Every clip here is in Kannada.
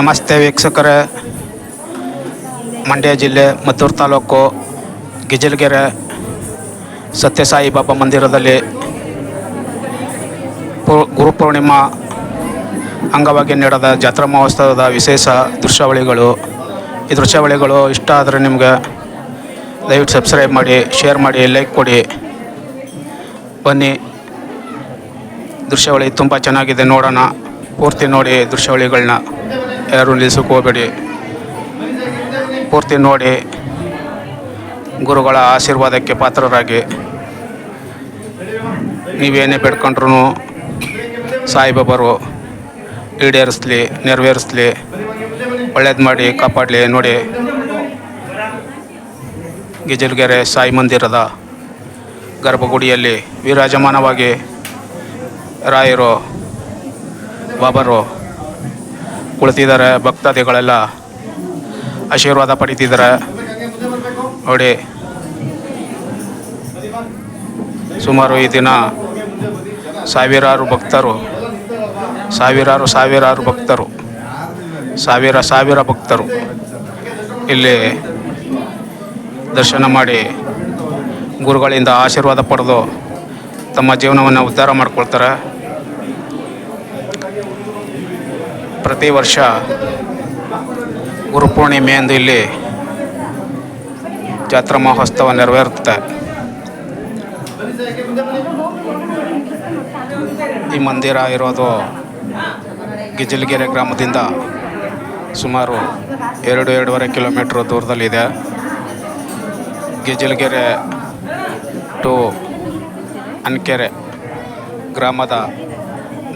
ನಮಸ್ತೆ ವೀಕ್ಷಕರೇ. ಮಂಡ್ಯ ಜಿಲ್ಲೆ ಮದ್ದೂರು ತಾಲೂಕು ಗಿಜಲ್ಗೆರೆ ಸತ್ಯಸಾಯಿ ಬಾಬಾ ಮಂದಿರದಲ್ಲಿ ಗುರುಪೂರ್ಣಿಮಾ ಅಂಗವಾಗಿ ನಡೆದ ಜಾತ್ರಾ ಮಹೋತ್ಸವದ ವಿಶೇಷ ದೃಶ್ಯಾವಳಿಗಳು. ಈ ದೃಶ್ಯಾವಳಿಗಳು ಇಷ್ಟ ಆದರೆ ನಿಮಗೆ ದಯವಿಟ್ಟು ಸಬ್ಸ್ಕ್ರೈಬ್ ಮಾಡಿ, ಶೇರ್ ಮಾಡಿ, ಲೈಕ್ ಕೊಡಿ. ಬನ್ನಿ. ದೃಶ್ಯಾವಳಿ ತುಂಬ ಚೆನ್ನಾಗಿದೆ, ನೋಡೋಣ. ಪೂರ್ತಿ ನೋಡಿ ದೃಶ್ಯಾವಳಿಗಳನ್ನ. ಯಾರು ನಿಲ್ಲಿಸೋಕೆ ಹೋಗಬೇಡಿ. ಪೂರ್ತಿ ನೋಡಿ ಗುರುಗಳ ಆಶೀರ್ವಾದಕ್ಕೆ ಪಾತ್ರರಾಗಿ. ನೀವೇನೇ ಬೇಡ್ಕೊಂಡ್ರು ಸಾಯಿಬಾಬರು ಈಡೇರಿಸ್ಲಿ, ನೆರವೇರಿಸ್ಲಿ, ಒಳ್ಳೇದು ಮಾಡಿ ಕಾಪಾಡಲಿ ನೋಡಿ. ಗಿಜಲ್ಗೆರೆ ಸಾಯಿ ಮಂದಿರದ ಗರ್ಭಗುಡಿಯಲ್ಲಿ ವಿರಾಜಮಾನವಾಗಿ ರಾಯರು, ಬಾಬರು ಕುಳಿತಿದ್ದಾರೆ, ಭಕ್ತಾದಿಗಳೆಲ್ಲ ಆಶೀರ್ವಾದ ಪಡಿತಿದ್ದಾರೆ. ನೋಡಿ, ಸುಮಾರು ಈ ದಿನ ಸಾವಿರಾರು ಭಕ್ತರು, ಸಾವಿರಾರು ಸಾವಿರಾರು ಭಕ್ತರು, ಸಾವಿರ ಸಾವಿರ ಭಕ್ತರು ಇಲ್ಲಿ ದರ್ಶನ ಮಾಡಿ ಗುರುಗಳಿಂದ ಆಶೀರ್ವಾದ ಪಡೆದು ತಮ್ಮ ಜೀವನವನ್ನು ಉದ್ಧಾರ ಮಾಡ್ಕೊಳ್ತಾರೆ. ಪ್ರತಿ ವರ್ಷ ಗುರುಪೂರ್ಣಿಮೆಯಂದು ಇಲ್ಲಿ ಜಾತ್ರಾ ಮಹೋತ್ಸವ ನೆರವೇರುತ್ತೆ. ಈ ಮಂದಿರ ಇರೋದು ಗಿಜಲ್ಗೆರೆ ಗ್ರಾಮದಿಂದ ಸುಮಾರು ಎರಡು, ಎರಡೂವರೆ ಕಿಲೋಮೀಟ್ರ್ ದೂರದಲ್ಲಿದೆ. ಗಿಜಲ್ಗೆರೆ ಟು ಅನ್ಕೆರೆ ಗ್ರಾಮದ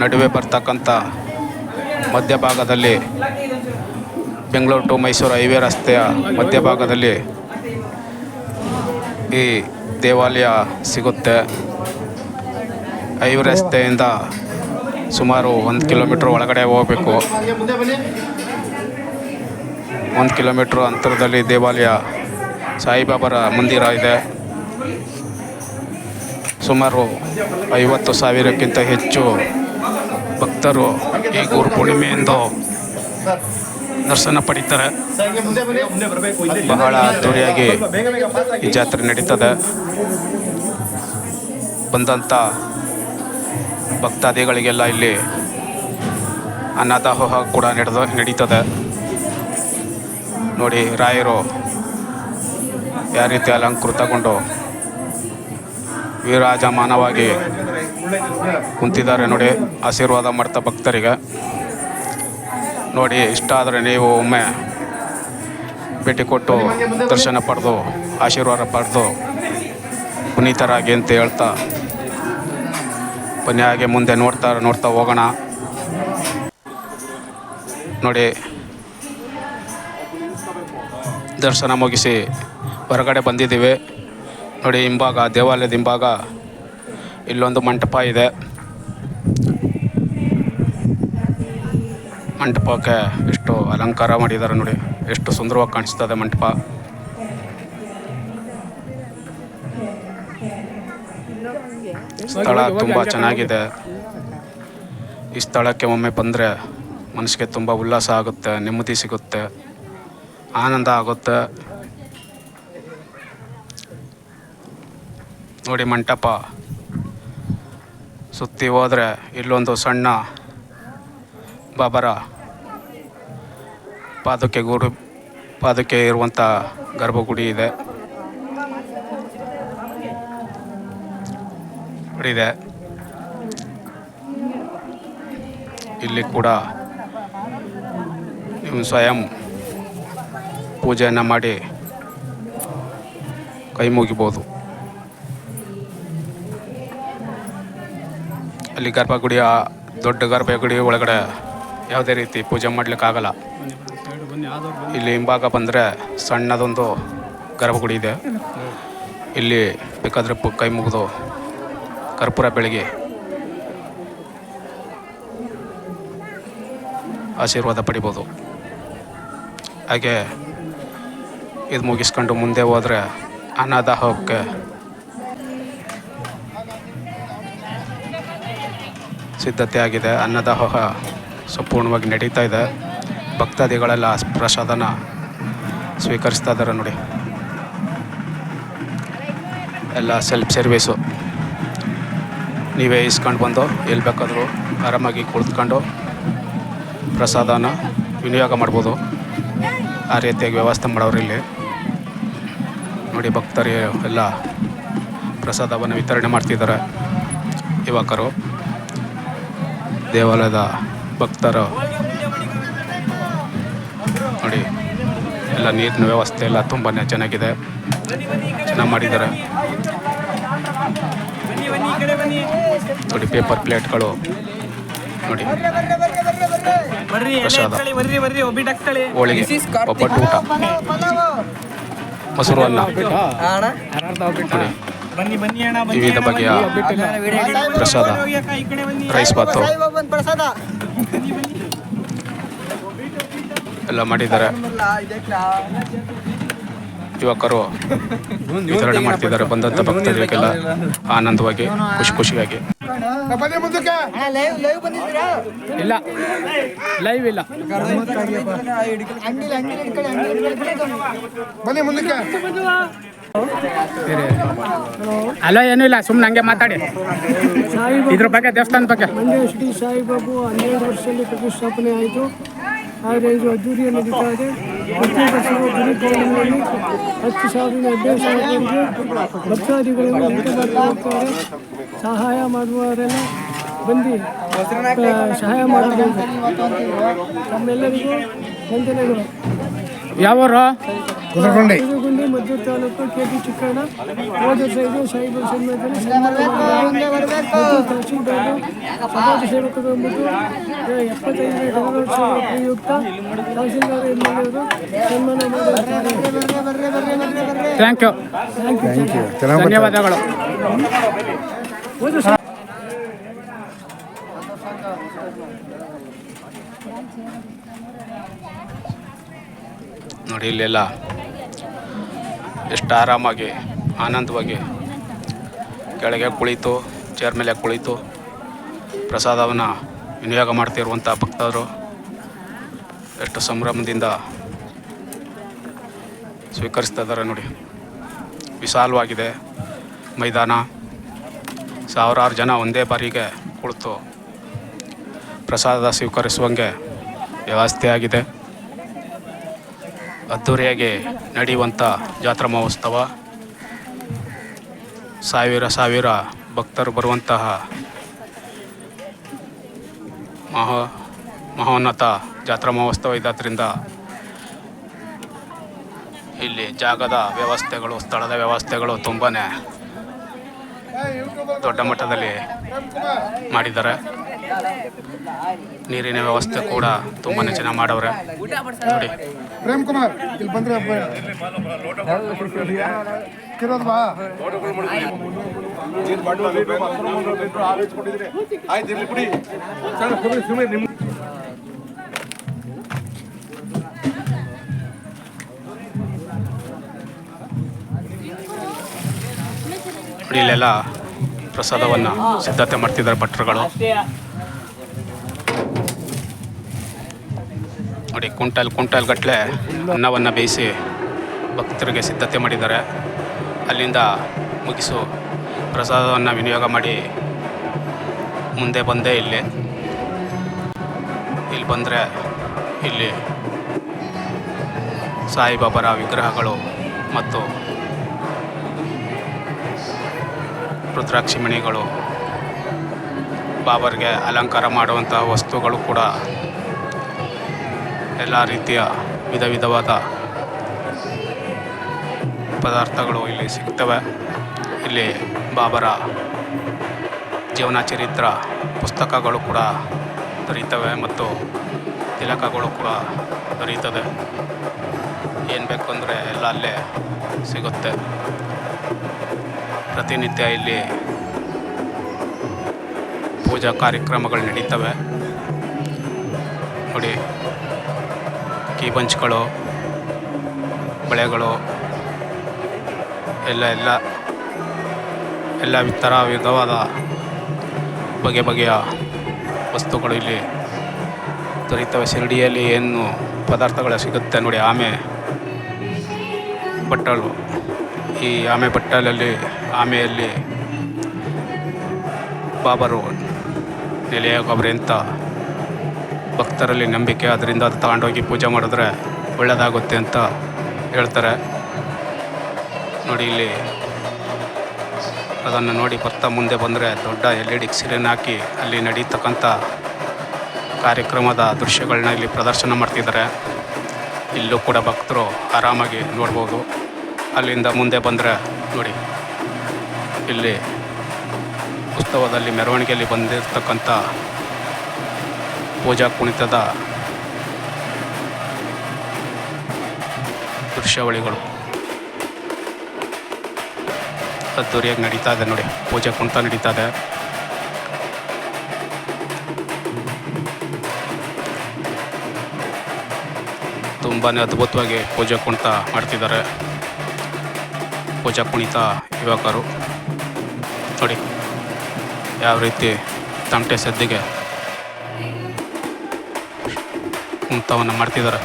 ನಡುವೆ ಬರ್ತಕ್ಕಂಥ ಮಧ್ಯಭಾಗದಲ್ಲಿ ಬೆಂಗಳೂರು ಟು ಮೈಸೂರು ಹೈವೇ ರಸ್ತೆಯ ಮಧ್ಯಭಾಗದಲ್ಲಿ ಈ ದೇವಾಲಯ ಸಿಗುತ್ತೆ. ಹೈವೇ ರಸ್ತೆಯಿಂದ ಸುಮಾರು ಒಂದು ಕಿಲೋಮೀಟ್ರ್ ಒಳಗಡೆ ಹೋಗಬೇಕು. ಒಂದು ಕಿಲೋಮೀಟ್ರ್ ಅಂತರದಲ್ಲಿ ದೇವಾಲಯ ಸಾಯಿಬಾಬರ ಮಂದಿರ ಇದೆ. ಸುಮಾರು ಐವತ್ತು ಸಾವಿರಕ್ಕಿಂತ ಹೆಚ್ಚು ಭಕ್ತರು ಈ ಗುರು ಪೂರ್ಣಿಮೆಯಂದು ದರ್ಶನ ಪಡಿತಾರೆ. ಬಹಳ ಅದ್ದೂರಿಯಾಗಿ ಈ ಜಾತ್ರೆ ನಡೀತದೆ. ಬಂದಂಥ ಭಕ್ತಾದಿಗಳಿಗೆಲ್ಲ ಇಲ್ಲಿ ಅನ್ನದಾಹೋಹ ಕೂಡ ನಡೆದ ನಡೀತದೆ. ನೋಡಿ ರಾಯರು ಯಾವ ರೀತಿ ಅಲಂಕೃತಗೊಂಡು ವಿರಾಜಮಾನವಾಗಿ ಕುಂತಿದ್ದಾರೆ ನೋಡಿ, ಆಶೀರ್ವಾದ ಮಾಡ್ತಾ ಭಕ್ತರಿಗೆ. ನೋಡಿ, ಇಷ್ಟ ಆದರೆ ನೀವು ಒಮ್ಮೆ ಭೇಟಿ ಕೊಟ್ಟು ದರ್ಶನ ಪಡೆದು, ಆಶೀರ್ವಾದ ಪಡೆದು ಪುನೀತರಾಗಿ ಅಂತ ಹೇಳ್ತಾ ಬನ್ನಿ, ಹಾಗೆ ಮುಂದೆ ನೋಡ್ತಾ ನೋಡ್ತಾ ಹೋಗೋಣ. ನೋಡಿ, ದರ್ಶನ ಮುಗಿಸಿ ಹೊರಗಡೆ ಬಂದಿದ್ದೀವಿ. ನೋಡಿ, ಹಿಂಭಾಗ, ದೇವಾಲಯದ ಹಿಂಭಾಗ. ಇಲ್ಲೊಂದು ಮಂಟಪ ಇದೆ. ಮಂಟಪಕ್ಕೆ ಎಷ್ಟು ಅಲಂಕಾರ ಮಾಡಿದ್ದಾರೆ ನೋಡಿ. ಎಷ್ಟು ಸುಂದರವಾಗಿ ಕಾಣಿಸ್ತದೆ ಮಂಟಪ. ಸ್ಥಳ ತುಂಬ ಚೆನ್ನಾಗಿದೆ. ಈ ಸ್ಥಳಕ್ಕೆ ಒಮ್ಮೆ ಬಂದರೆ ಮನಸ್ಸಿಗೆ ತುಂಬ ಉಲ್ಲಾಸ ಆಗುತ್ತೆ, ನೆಮ್ಮದಿ ಸಿಗುತ್ತೆ, ಆನಂದ ಆಗುತ್ತೆ. ನೋಡಿ ಮಂಟಪ. ಸುತ್ತಿ ಹೋದರೆ ಇಲ್ಲೊಂದು ಸಣ್ಣ ಬಾಬರ ಪಾದಕ್ಕೆ ಗುರು ಪಾದಕ್ಕೆ ಇರುವಂಥ ಗರ್ಭಗುಡಿ ಇದೆ. ಇದೆ. ಇಲ್ಲಿ ಕೂಡ ನೀವು ಸ್ವಯಂ ಪೂಜೆಯನ್ನು ಮಾಡಿ ಕೈ ಮುಗಿಬೋದು. ಅಲ್ಲಿ ಗರ್ಭಗುಡಿಯ ದೊಡ್ಡ ಗರ್ಭಗುಡಿ ಒಳಗಡೆ ಯಾವುದೇ ರೀತಿ ಪೂಜೆ ಮಾಡಲಿಕ್ಕಾಗಲ್ಲ. ಇಲ್ಲಿ ಹಿಂಭಾಗ ಬಂದರೆ ಸಣ್ಣದೊಂದು ಗರ್ಭಗುಡಿ ಇದೆ. ಇಲ್ಲಿ ಬೇಕಾದ್ರೆ ಕೈ ಮುಗಿದು ಕರ್ಪೂರ ಬೆಳಗ್ಗೆ ಆಶೀರ್ವಾದ ಪಡಿಬೋದು. ಹಾಗೆ ಇದು ಮುಗಿಸ್ಕೊಂಡು ಮುಂದೆ ಹೋದರೆ ಅನ್ನದಾಹಕ್ಕೆ ಸಿದ್ಧತೆ ಆಗಿದೆ. ಅನ್ನದಾಹ ಸಂಪೂರ್ಣವಾಗಿ ನಡೀತಾ ಇದೆ. ಭಕ್ತಾದಿಗಳೆಲ್ಲ ಪ್ರಸಾದನ ಸ್ವೀಕರಿಸ್ತಾ ಇದ್ದಾರೆ ನೋಡಿ. ಎಲ್ಲ ಸೆಲ್ಫ್ ಸರ್ವೀಸು ನೀವೇ ಇಸ್ಕೊಂಡು ಬಂದು ಎಲ್ಲಿ ಬೇಕಾದರೂ ಆರಾಮಾಗಿ ಕುಳಿತುಕೊಂಡು ಪ್ರಸಾದನ ವಿನಿಯೋಗ ಮಾಡ್ಬೋದು. ಆ ರೀತಿಯಾಗಿ ವ್ಯವಸ್ಥೆ ಮಾಡೋರು ಇಲ್ಲಿ. ನೋಡಿ ಭಕ್ತರಿಗೆ ಎಲ್ಲ ಪ್ರಸಾದವನ್ನು ವಿತರಣೆ ಮಾಡ್ತಿದ್ದಾರೆ. ಯುವಕರು. ದೇವಾಲಯದ ಭಕ್ತರು ನೋಡಿ ಎಲ್ಲ ನೀರಿನ ವ್ಯವಸ್ಥೆ ಎಲ್ಲ ತುಂಬಾ ಚೆನ್ನಾಗಿದೆ. ಚೆನ್ನಾಗಿ ಮಾಡಿದ್ದಾರೆ. ನೋಡಿ ಪೇಪರ್ ಪ್ಲೇಟ್ಗಳು ನೋಡಿ ಪ್ರಸಾದ. ಹೋಳಿಗೆ ಒಬ್ಬಟ್ಟು ಊಟ. ಮೊಸರು ಅನ್ನ. ನೋಡಿ ಬನ್ನಿ ಬನ್ನಿ ಅಣ್ಣ ಬನ್ನಿ ವಿವಿಧ ಬಗೆಯ. ಪ್ರಸಾದ ರೈಸ್ ಬಾತು ಎಲ್ಲ ಮಾಡಿದ್ದಾರೆ ಯುವಕರು ವಿತರಣೆ ಮಾಡ್ತಿದ್ದಾರೆ ಬಂದಂಥ ಭಕ್ತರಿಗೆಲ್ಲ ಆನಂದವಾಗಿ ಖುಷಿ ಖುಷಿಯಾಗಿ ಇಲ್ಲ ಲೈವ್ ಇಲ್ಲ ಬನ್ನಿ ಮುಂದಕ್ಕೆ ಅಲ್ಲ ಏನೂ ಇಲ್ಲ ಸುಮ್ಮನೆ ಹಂಗೆ ಮಾತಾಡಿ. ಇದ್ರ ಬಗ್ಗೆ ದೇವಸ್ಥಾನದ ಬಗ್ಗೆ. ಮಂಡ್ಯ ಶ್ರೀ ಸಾಯಿಬಾಬು ಹನ್ನೆರಡು ವರ್ಷದಲ್ಲಿ ಪ್ರತಿಷ್ಠಾಪನೆ ಆಯಿತು. ಆದರೆ ಇದು ಅದ್ದೂರಿಯಲ್ಲಿ ನಡೀತಾ ಇದೆ ಪ್ರತಿ ವರ್ಷವೂ ಗುರು ಪೌರ್ಣಿಮೆಯಲ್ಲಿ ಹತ್ತು ಸಾವಿರ ಹದಿನೈದು ಮಾಡ್ತಾ ಹೋಗ್ತಾರೆ ಸಹಾಯ ಮಾಡುವವರೆಲ್ಲ ಬಂದು ಸಹಾಯ ಮಾಡಬೇಕು ತಮ್ಮೆಲ್ಲರಿಗೂ ವಂದನೆಗಳು. ಯಾವೂರು ಕುದುರೆಕೊಂಡೆ. ಮದ್ದೂರು ತಾಲೂಕು ಕೆ ಪಿ ಚಿಕ್ಕಣ್ಣ ಹೋದ ಸೈಡು ಸನ್ಮಾನದಲ್ಲಿ ಸಮಾಜ ಸೇವಕರು ಎಂಬುದು ಎಪ್ಪತ್ತೈದನೇ ಗಣರಾಜ್ಯೋತ್ಸವ ಪ್ರಯುಕ್ತ ಸನ್ಮಾನ ಮಾಡಿದ್ದಾರೆ. ಥ್ಯಾಂಕ್ ಯು ಥ್ಯಾಂಕ್ ಯು ಧನ್ಯವಾದಗಳು. ನೋಡಿ ಇಲ್ಲೆಲ್ಲ ಎಷ್ಟು ಆರಾಮಾಗಿ, ಆನಂದವಾಗಿ ಕೆಳಗೆ ಕುಳಿತು ಚೇರ್ ಮೇಲೆ ಕುಳಿತು ಪ್ರಸಾದವನ್ನು ವಿನಿಯೋಗ ಮಾಡ್ತಿರುವಂಥ ಭಕ್ತರು ಎಷ್ಟು ಸಂಭ್ರಮದಿಂದ ಸ್ವೀಕರಿಸ್ತಾ ಇದ್ದಾರೆ ನೋಡಿ. ವಿಶಾಲವಾಗಿದೆ ಮೈದಾನ. ಸಾವಿರಾರು ಜನ ಒಂದೇ ಬಾರಿಗೆ ಕುಳಿತು ಪ್ರಸಾದ ಸ್ವೀಕರಿಸುವಂಗೆ ವ್ಯವಸ್ಥೆ ಆಗಿದೆ. ಅದ್ಧೂರಿಯಾಗಿ ನಡೆಯುವಂಥ ಜಾತ್ರಾ ಮಹೋತ್ಸವ. ಸಾವಿರ ಸಾವಿರ ಭಕ್ತರು ಬರುವಂತಹ ಮಹಾ ಮಹೋನ್ನತ ಜಾತ್ರಾ ಮಹೋತ್ಸವ ಇದ್ದಾದ್ರಿಂದ ಇಲ್ಲಿ ಜಾಗದ ವ್ಯವಸ್ಥೆಗಳು, ಸ್ಥಳದ ವ್ಯವಸ್ಥೆಗಳು ತುಂಬಾ ದೊಡ್ಡ ಮಟ್ಟದಲ್ಲಿ ಮಾಡಿದ್ದಾರೆ. ನೀರಿನ ವ್ಯವಸ್ಥೆ ಕೂಡ ತುಂಬಾ ಚೆನ್ನಾಗಿ ಮಾಡವ್ರೆ. ನೋಡಿ. ಪ್ರೇಮ್ ಕುಮಾರ್ ಇಲ್ಲಿ ಬಂದ್ರೆ ಇಲ್ಲೆಲ್ಲ ಪ್ರಸಾದವನ್ನು ಸಿದ್ಧತೆ ಮಾಡ್ತಿದ್ದಾರೆ ಭಟ್ರುಗಳು. ನೋಡಿ, ಕುಂಟಲ್ ಕುಂಟಲ್ ಗಟ್ಟಲೆ ಅನ್ನವನ್ನು ಬೇಯಿಸಿ ಭಕ್ತರಿಗೆ ಸಿದ್ಧತೆ ಮಾಡಿದ್ದಾರೆ. ಅಲ್ಲಿಂದ ಮುಗಿಸು. ಪ್ರಸಾದವನ್ನು ವಿನಿಯೋಗ ಮಾಡಿ. ಮುಂದೆ ಬಂದೆ ಇಲ್ಲಿ. ಇಲ್ಲಿ ಬಂದರೆ ಇಲ್ಲಿ ಸಾಯಿಬಾಬರ ವಿಗ್ರಹಗಳು ಮತ್ತು ರುದ್ರಾಕ್ಷಿಮಣಿಗಳು. ಬಾಬರ್ಗೆ ಅಲಂಕಾರ ಮಾಡುವಂತಹ ವಸ್ತುಗಳು ಕೂಡ ಎಲ್ಲ ರೀತಿಯ ವಿಧ ವಿಧವಾದ ಪದಾರ್ಥಗಳು ಇಲ್ಲಿ ಸಿಗ್ತವೆ. ಇಲ್ಲಿ ಬಾಬರ, ಜೀವನ ಚರಿತ್ರ ಪುಸ್ತಕಗಳು ಕೂಡ ದೊರೀತವೆ ಮತ್ತು ತಿಲಕಗಳು ಕೂಡ ದೊರೀತದೆ. ಏನು ಬೇಕು ಅಂದರೆ ಎಲ್ಲ ಅಲ್ಲೇ ಸಿಗುತ್ತೆ. ಪ್ರತಿನಿತ್ಯ ಇಲ್ಲಿ ಪೂಜಾ ಕಾರ್ಯಕ್ರಮಗಳು ನಡೀತವೆ. ನೋಡಿ ಕೀ ಬಂಚ್ಗಳು ಬಳೆಗಳು, ಎಲ್ಲ ಎಲ್ಲ ಎಲ್ಲ ಥರ ವಿಧವಾದ ಬಗೆ ಬಗೆಯ ವಸ್ತುಗಳು ಇಲ್ಲಿ ದೊರೀತವೆ ಶಿರಡಿಯಲ್ಲಿ ಏನು ಪದಾರ್ಥಗಳು ಸಿಗುತ್ತೆ ನೋಡಿ, ಆಮೆ ಬಟ್ಟಲು. ಈ ಆಮೆ ಬಟ್ಟಲಲ್ಲಿ, ಆಮೆಯಲ್ಲಿ ಬಾಬರು ಗೊಬ್ಬರ ಅಂತ ಭಕ್ತರಲ್ಲಿ ನಂಬಿಕೆ, ಅದರಿಂದ ಅದು ತಗೊಂಡೋಗಿ ಪೂಜೆ ಮಾಡಿದ್ರೆ ಒಳ್ಳೆಯದಾಗುತ್ತೆ ಅಂತ ಹೇಳ್ತಾರೆ. ನೋಡಿ ಇಲ್ಲಿ ಅದನ್ನು ನೋಡಿ ಬರ್ತಾ ಮುಂದೆ ಬಂದರೆ ದೊಡ್ಡ ಎಲ್ ಇ ಡಿ ಸಿರಿನ್ ಹಾಕಿ ಅಲ್ಲಿ ನಡೀತಕ್ಕಂಥ ಕಾರ್ಯಕ್ರಮದ ದೃಶ್ಯಗಳನ್ನ ಇಲ್ಲಿ ಪ್ರದರ್ಶನ ಮಾಡ್ತಿದ್ದಾರೆ. ಇಲ್ಲೂ ಕೂಡ ಭಕ್ತರು ಆರಾಮಾಗಿ ನೋಡ್ಬೋದು. ಅಲ್ಲಿಂದ ಮುಂದೆ ಬಂದರೆ ನೋಡಿ ಇಲ್ಲಿ ಉತ್ಸವದಲ್ಲಿ ಮೆರವಣಿಗೆಯಲ್ಲಿ ಬಂದಿರತಕ್ಕಂಥ ಪೂಜಾ ಕುಣಿತದ ದೃಶ್ಯಾವಳಿಗಳು. ಅದ್ದೂರಿಯಾಗಿ ನಡೀತಾ ಇದೆ ನೋಡಿ. ಪೂಜೆ ಕುಣಿತ ನಡೀತಾ ಇದೆ. ತುಂಬಾ ಅದ್ಭುತವಾಗಿ ಪೂಜೆ ಕುಣಿತ ಮಾಡ್ತಿದ್ದಾರೆ. ಪೂಜಾ ಕುಣಿತ ಯುವಕರು. ನೋಡಿ, ಯಾವ ರೀತಿ ತಂಟೆ ಸದ್ದಿಗೆ ಕುಣಿತವನ್ನು ಮಾಡ್ತಿದ್ದಾರೆ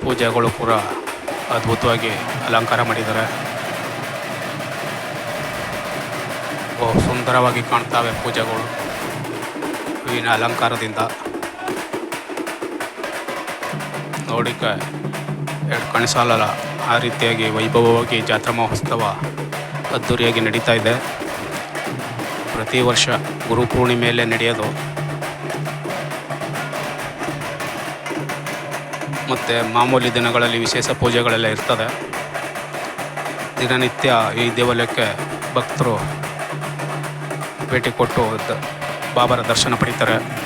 ಪೂಜೆಗಳು ಕೂಡ ಅದ್ಭುತವಾಗಿ ಅಲಂಕಾರ ಮಾಡಿದ್ದಾರೆ ಬಹು ಸುಂದರವಾಗಿ ಕಾಣ್ತಾವೆ ಪೂಜೆಗಳು. ಹೂವಿನ ಅಲಂಕಾರದಿಂದ. ನೋಡಿಕೆ ಎರಡು ಕಣಿಸಾಲಲ್ಲ ಆ ರೀತಿಯಾಗಿ ವೈಭವವಾಗಿ ಜಾತ್ರಾ ಮಹೋತ್ಸವ ಅದ್ದೂರಿಯಾಗಿ ನಡೀತಾ ಇದೆ. ಪ್ರತಿ ವರ್ಷ ಗುರು ಪೂರ್ಣಿಮೆಯಲ್ಲೇ ನಡೆಯೋದು. ಮತ್ತು ಮಾಮೂಲಿ ದಿನಗಳಲ್ಲಿ ವಿಶೇಷ ಪೂಜೆಗಳೆಲ್ಲ ಇರ್ತದೆ. ದಿನನಿತ್ಯ ಈ ದೇವಾಲಯಕ್ಕೆ ಭಕ್ತರು ಭೇಟಿ ಕೊಟ್ಟು ಬಾಬರ ದರ್ಶನ ಪಡಿತಾರೆ.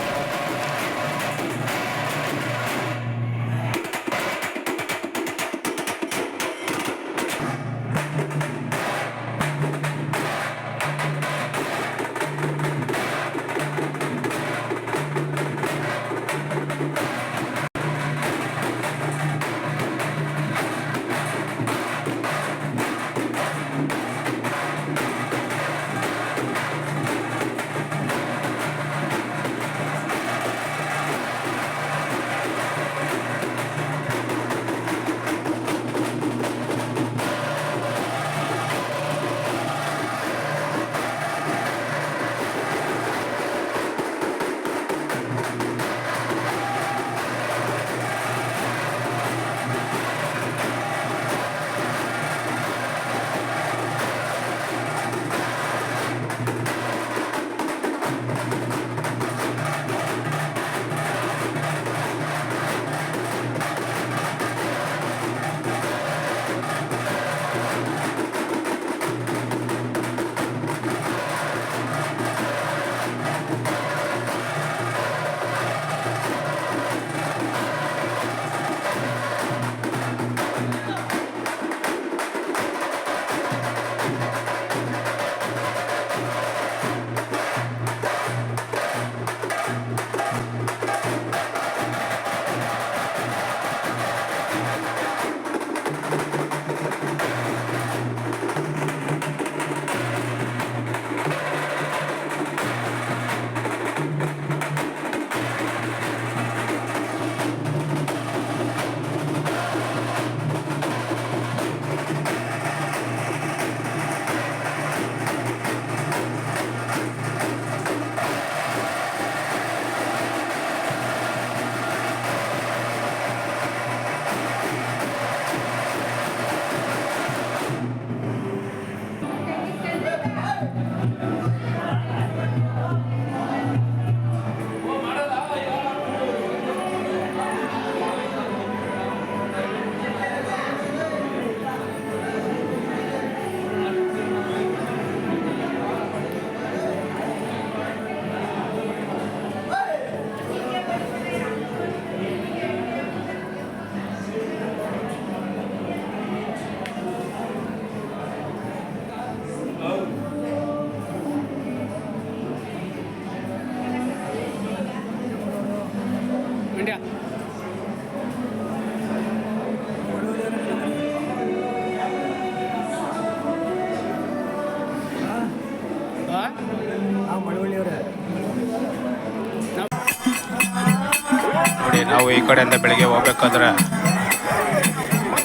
ಈ ಕಡೆಯಿಂದ ಬೆಳಗ್ಗೆ ಹೋಗ್ಬೇಕಾದ್ರೆ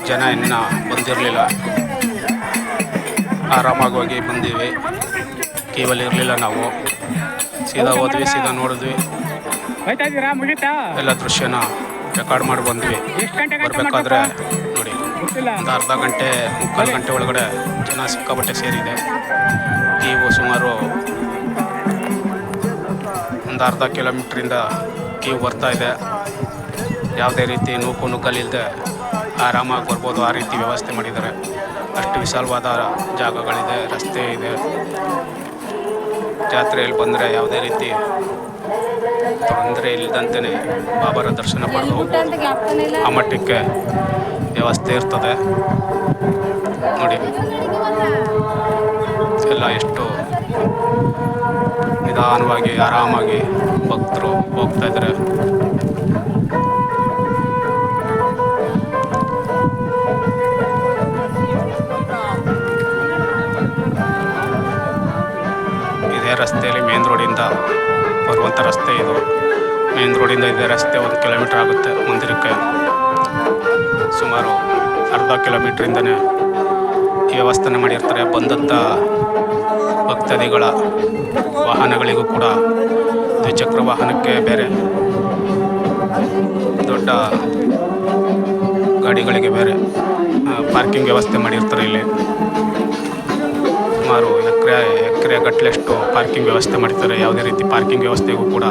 ಜನ ಇನ್ನೂ ಬಂದಿರಲಿಲ್ಲ. ಆರಾಮಾಗಿ ಹೋಗಿ ಬಂದೀವಿ. ಕೇವಲ ಇರಲಿಲ್ಲ ನಾವು. ಸೀದಾ ಹೋದ್ವಿ, ಸೀದಾ ನೋಡಿದ್ವಿ. ಎಲ್ಲ ದೃಶ್ಯನ ರೆಕಾರ್ಡ್ ಮಾಡಿ ಬಂದ್ವಿ. ಬರಬೇಕಾದ್ರೆ ನೋಡಿ. ಒಂದು ಅರ್ಧ ಗಂಟೆ, ಮುಕ್ಕಾಲು ಗಂಟೆ ಒಳಗಡೆ ಜನ ಸಿಕ್ಕಾಪಟ್ಟೆ ಸೇರಿದೆ. ಕ್ಯೂ ಸುಮಾರು ಒಂದು ಅರ್ಧ ಕಿಲೋಮೀಟ್ರಿಂದ ಕ್ಯೂ ಬರ್ತಾ ಇದೆ. ಯಾವುದೇ ರೀತಿ ನೂಕು ನುಗ್ಗಲಿಲ್ಲದೆ ಆರಾಮಾಗಿ ಬರ್ಬೋದು. ಆ ರೀತಿ ವ್ಯವಸ್ಥೆ ಮಾಡಿದ್ದಾರೆ. ಅಷ್ಟು ವಿಶಾಲವಾದ ಜಾಗಗಳಿದೆ ರಸ್ತೆ ಇದೆ. ಜಾತ್ರೆಯಲ್ಲಿ ಬಂದರೆ ಯಾವುದೇ ರೀತಿ ತೊಂದರೆ ಇಲ್ಲದಂತೆಯೇ ಬಾಬರ ದರ್ಶನ ಪಡೆದು ಆ ಮಟ್ಟಕ್ಕೆ ವ್ಯವಸ್ಥೆ ಇರ್ತದೆ. ನೋಡಿ. ಎಲ್ಲ ಎಷ್ಟು ನಿಧಾನವಾಗಿ ಆರಾಮಾಗಿ ಭಕ್ತರು ಹೋಗ್ತಾ ಇದ್ದಾರೆ. ಇದೇ ರಸ್ತೆಯಲ್ಲಿ ಮೇನ್ ರೋಡಿಂದ ಬರುವಂಥ ರಸ್ತೆ ಇದು. ಮೇನ್ ರೋಡಿಂದ ಇದೇ ರಸ್ತೆ ಒಂದು ಕಿಲೋಮೀಟ್ರ್ ಆಗುತ್ತೆ ಮಂದಿರಕ್ಕೆ ಸುಮಾರು ಅರ್ಧ ಕಿಲೋಮೀಟ್ರಿಂದನೇ ಈ ವ್ಯವಸ್ಥೆನ ಮಾಡಿರ್ತಾರೆ. ಬಂದಂಥ ಭಕ್ತಾದಿಗಳ ವಾಹನಗಳಿಗೂ ಕೂಡ ದ್ವಿಚಕ್ರ ವಾಹನಕ್ಕೆ ಬೇರೆ ದೊಡ್ಡ ಗಾಡಿಗಳಿಗೆ ಬೇರೆ ಪಾರ್ಕಿಂಗ್ ವ್ಯವಸ್ಥೆ ಮಾಡಿರ್ತಾರೆ ಇಲ್ಲಿ. ಸುಮಾರು ಎಕರೆ ಎಕರೆ ಗಟ್ಟಲೆಷ್ಟು ಪಾರ್ಕಿಂಗ್ ವ್ಯವಸ್ಥೆ ಮಾಡ್ತಾರೆ ಯಾವುದೇ ರೀತಿ ಪಾರ್ಕಿಂಗ್ ವ್ಯವಸ್ಥೆಗೂ ಕೂಡ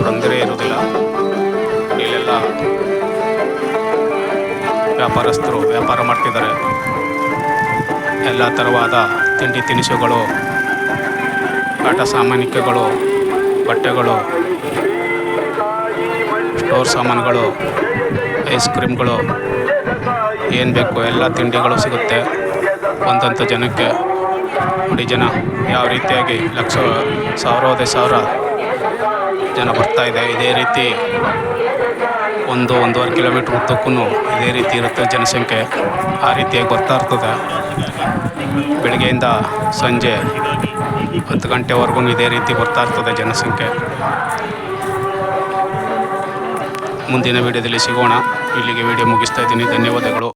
ತೊಂದರೆ ಇರುವುದಿಲ್ಲ. ಇಲ್ಲೆಲ್ಲ ವ್ಯಾಪಾರಸ್ಥರು ವ್ಯಾಪಾರ ಮಾಡ್ತಿದ್ದಾರೆ. ಎಲ್ಲ ಥರವಾದ ತಿಂಡಿ ತಿನಿಸುಗಳು, ಆಟ ಸಾಮಾನಿಕಗಳು, ಬಟ್ಟೆಗಳು, ಸ್ಟೋರ್ ಸಾಮಾನುಗಳು, ಐಸ್ ಕ್ರೀಮ್ಗಳು, ಏನು ಬೇಕು ಎಲ್ಲ ತಿಂಡಿಗಳು ಸಿಗುತ್ತೆ ಒಂದಂಥ ಜನಕ್ಕೆ. ನೋಡಿ ಜನ ಯಾವ ರೀತಿಯಾಗಿ ಲಕ್ಷ ಸಾವಿರದ ಸಾವಿರ ಜನ ಬರ್ತಾ ಇದೆ. ಇದೇ ರೀತಿ ಒಂದು, ಒಂದೂವರೆ ಕಿಲೋಮೀಟ್ರ್ ಉದ್ದಕ್ಕೂ ಇದೇ ರೀತಿ ಇರುತ್ತೆ ಜನಸಂಖ್ಯೆ. ಆ ರೀತಿಯಾಗಿ ಬರ್ತಾ ಇರ್ತದೆ. ಬೆಳಗ್ಗೆಯಿಂದ ಸಂಜೆ ಹತ್ತು ಗಂಟೆವರೆಗೂ ಇದೇ ರೀತಿ ಬರ್ತಾ ಇರ್ತದೆ ಜನಸಂಖ್ಯೆ. ಮುಂದಿನ ವಿಡಿಯೋದಲ್ಲಿ ಸಿಗೋಣ. ಇಲ್ಲಿಗೆ ವಿಡಿಯೋ ಮುಗಿಸ್ತಾ ಇದ್ದೀನಿ. ಧನ್ಯವಾದಗಳು.